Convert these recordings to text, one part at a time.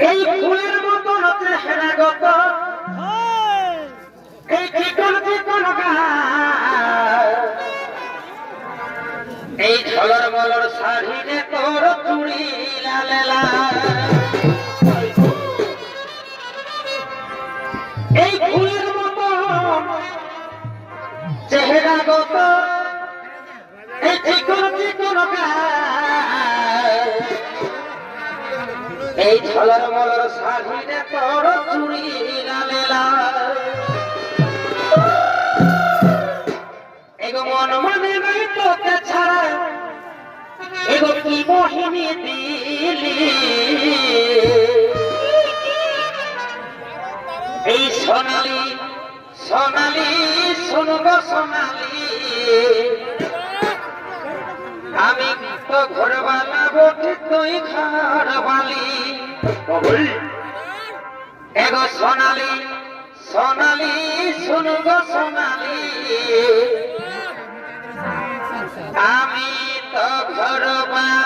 এই ফুলের মতো নাচে হেরাগত এই ঠিকন ঠিকন এই ঝলর বলর শাড়িতে তোর চুড়ি লালেলা এই ফুলের মতো চেহারা গত এই ঠিকন ঠিকন গা এই ছলর মলর শাড়িরে তোর চুরি লালেলা এগো মন মানে নাই তোকে ছাড়া, এগো কি মোহিনী দিলি? এই সোনালি সোনালি, শুনব সোনালি। আমি মস্ত ঘরবালা বটে তুই ঘর বালি। এগো সোনালি সোনালি শুনব সোনালি। আমি তো ঘরবালা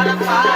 Arapa.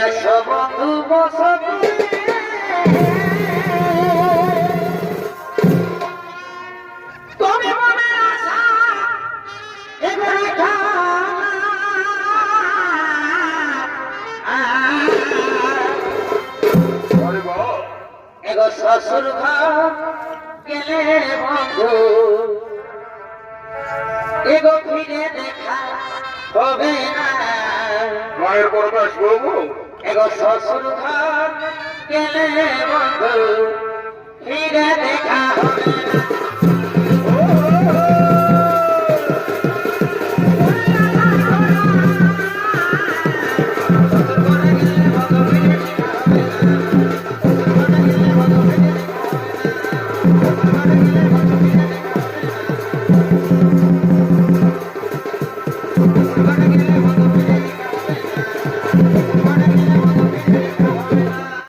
এগো আসো বন্ধু তুমি। মনে রাখো এগো রাখো আরে বাহ এগো শ্বশুর ঘর গেলে বন্ধু। এগো ফিরে দেখা হবে না। মায়ের পরমেশ বাবু এগো শ্বশুর ঘর গেলে বন্ধু ফিরে দেখা হবে।